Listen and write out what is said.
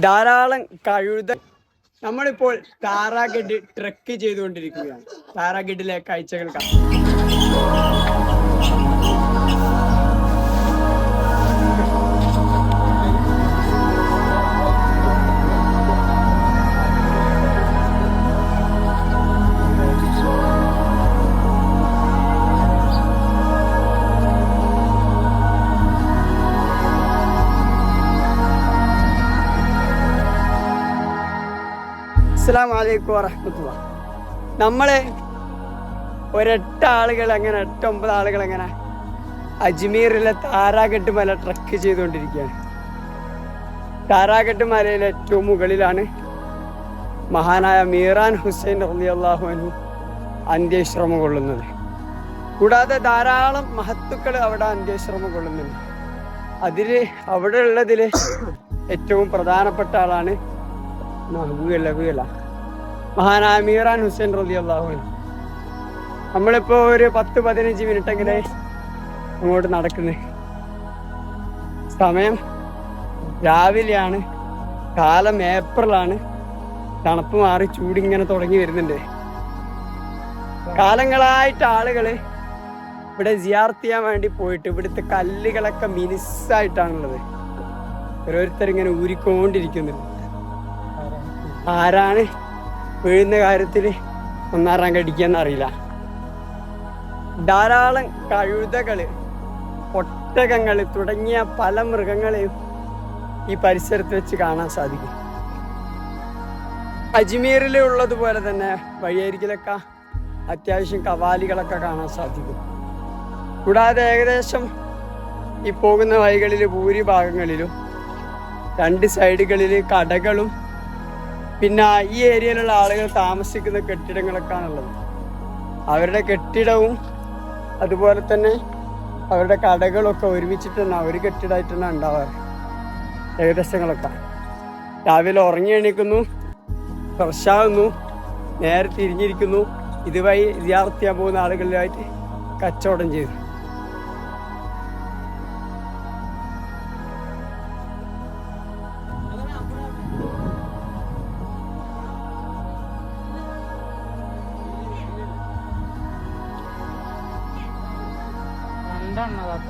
ധാരാളം കഴുത നമ്മളിപ്പോൾ താറാഗഡ് ട്രക്ക് ചെയ്തുകൊണ്ടിരിക്കുകയാണ്. താറാഗഡിലെ കാഴ്ചകൾ കാണാം. അസ്സാം വലൈക്കും വറഹമത്തുള്ള. നമ്മളെ ഒരെട്ട് ആളുകൾ അങ്ങനെ എട്ട് ഒമ്പത് ആളുകൾ അങ്ങനെ അജ്മീറിലെ താരാഗട്ട് മല ട്രക്ക് ചെയ്തുകൊണ്ടിരിക്കുകയാണ് താരാഗട്ട് മലയിലെ ഏറ്റവും മുകളിലാണ് മഹാനായ മീറാൻ ഹുസൈൻ റലി അള്ളാഹു അനു അന്ത്യശ്രമം കൊള്ളുന്നത്. കൂടാതെ ധാരാളം മഹത്തുക്കൾ അവിടെ അന്ത്യശ്രമം കൊള്ളുന്നുണ്ട്. അതിൽ അവിടെ ഉള്ളതിൽ ഏറ്റവും പ്രധാനപ്പെട്ട ആളാണ് മഹബൂബല്ല വീല മഹാനായ മീറാൻ ഹുസൈൻ റതി അള്ളാഹു നമ്മളിപ്പോ ഒരു പത്ത് പതിനഞ്ച് മിനിറ്റ് എങ്ങനെ അങ്ങോട്ട് നടക്കുന്നത് സമയം രാവിലെയാണ്. കാലം ഏപ്രിലാണ്. തണുപ്പ് മാറി ചൂടിങ്ങനെ തുടങ്ങി വരുന്നുണ്ട്. കാലങ്ങളായിട്ട് ആളുകൾ ഇവിടെ സിയാർത്ത് ചെയ്യാൻ വേണ്ടി പോയിട്ട് ഇവിടുത്തെ കല്ലുകളൊക്കെ മിനിസ്സായിട്ടാണുള്ളത് ഓരോരുത്തർ ഇങ്ങനെ ഊരിക്കൊണ്ടിരിക്കുന്നുണ്ട്. ആരാണ് വീഴുന്ന കാര്യത്തിൽ ഒന്നാറാൻ കടിക്കാന്ന് അറിയില്ല. ധാരാളം കഴുതകൾ ഒട്ടകങ്ങൾ തുടങ്ങിയ പല മൃഗങ്ങളെയും ഈ പരിസരത്ത് വെച്ച് കാണാൻ സാധിക്കും. അജ്മീറിൽ ഉള്ളതുപോലെ തന്നെ വഴിയരികിലൊക്കെ അത്യാവശ്യം കവാലികളൊക്കെ കാണാൻ സാധിക്കും. കൂടാതെ ഏകദേശം ഈ പോകുന്ന വഴികളിൽ ഭൂരിഭാഗങ്ങളിലും രണ്ട് സൈഡുകളിൽ കടകളും പിന്നെ ഈ ഏരിയയിലുള്ള ആളുകൾ താമസിക്കുന്ന കെട്ടിടങ്ങളൊക്കെയാണുള്ളത്. അവരുടെ കെട്ടിടവും അതുപോലെ തന്നെ അവരുടെ കടകളൊക്കെ ഒരുമിച്ചിട്ട് തന്നെ ഒരു കെട്ടിടമായിട്ട് തന്നെ ഉണ്ടാവാറ്. ഏകദേശങ്ങളൊക്കെ. രാവിലെ ഉറങ്ങി എണീക്കുന്നു ഫ്രഷാകുന്നു നേരെ തിരിഞ്ഞിരിക്കുന്നു. ഇതുവഴി വിദ്യാർത്ഥിയാൻ പോകുന്ന ആളുകളിലായിട്ട് കച്ചവടം ചെയ്തു. ঠান্ডা না রাত